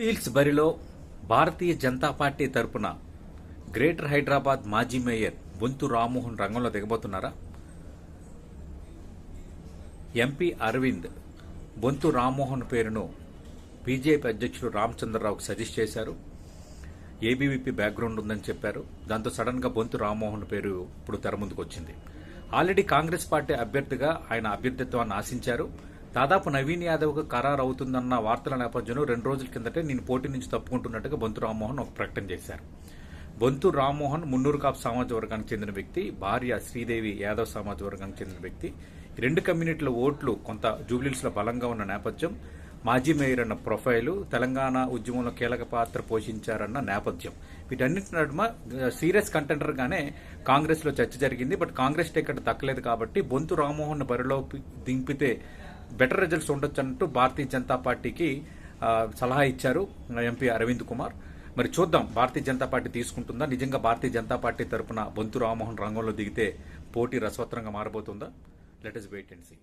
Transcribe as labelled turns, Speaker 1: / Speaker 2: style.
Speaker 1: Hills బరిలో Bharatiya Janata Party తరపున greater Hyderabad మాజీ మేయర్ బొంతు రామ్మోహన్ రంగంలో దిగబోతున్నారా? ఎంపీ అరవింద్ బొంతు రామ్మోహన్ పేరును బీజేపీ అధ్యక్షుడు రామచంద్రరావుకు సజెస్ట్ చేశారు. ఏబీవీపీ బ్యాక్గ్రౌండ్ ఉందని చెప్పారు. దాంతో సడన్గా బొంతు రామ్మోహన్ పేరు ఇప్పుడు తెర ముందుకు వచ్చింది ఆల్రెడీ కాంగ్రెస్ పార్టీ అభ్యర్థిగా ఆయన అభ్యర్థిత్వాన్ని ఆశించారు. దాదాపు నవీన్ యాదవ్కు ఖరారు అవుతుందన్న వార్తల నేపథ్యంలో రెండు రోజుల కిందటే నేను పోటీ నుంచి తప్పుకుంటున్నట్టుగా బొంతు రామ్మోహన్ ఒక ప్రకటన చేశారు. బొంతు రామ్మోహన్ మున్నూరు కాపు సామాజిక వర్గానికి చెందిన వ్యక్తి భార్య శ్రీదేవి యాదవ్ సామాజిక వర్గానికి చెందిన వ్యక్తి. రెండు కమ్యూనిటీల ఓట్లు కొంత జూబ్లీస్లో బలంగా ఉన్న నేపథ్యం మాజీ మేయర్ అన్న ప్రొఫైలు తెలంగాణ ఉద్యమంలో కీలక పాత్ర పోషించారన్న నేపథ్యం. వీటన్నిటి నడుమ సీరియస్ కంటెండర్గానే కాంగ్రెస్లో చర్చ జరిగింది. బట్ కాంగ్రెస్ టికెట్ దక్కలేదు కాబట్టి బొంతు రామ్మోహన్ బరిలో దింపితే బెటర్ రిజల్ట్స్ ఉండొచ్చు అన్నట్టు భారతీయ జనతా పార్టీకి సలహా ఇచ్చారు ఎంపీ అరవింద్ కుమార్. మరి చూద్దాం భారతీయ జనతా పార్టీ తీసుకుంటుందా? నిజంగా భారతీయ జనతా పార్టీ తరపున బొంతు రామ్మోహన్ రంగంలో దిగితే పోటీ రసవత్రంగా మారబోతుందా? Let is wait and see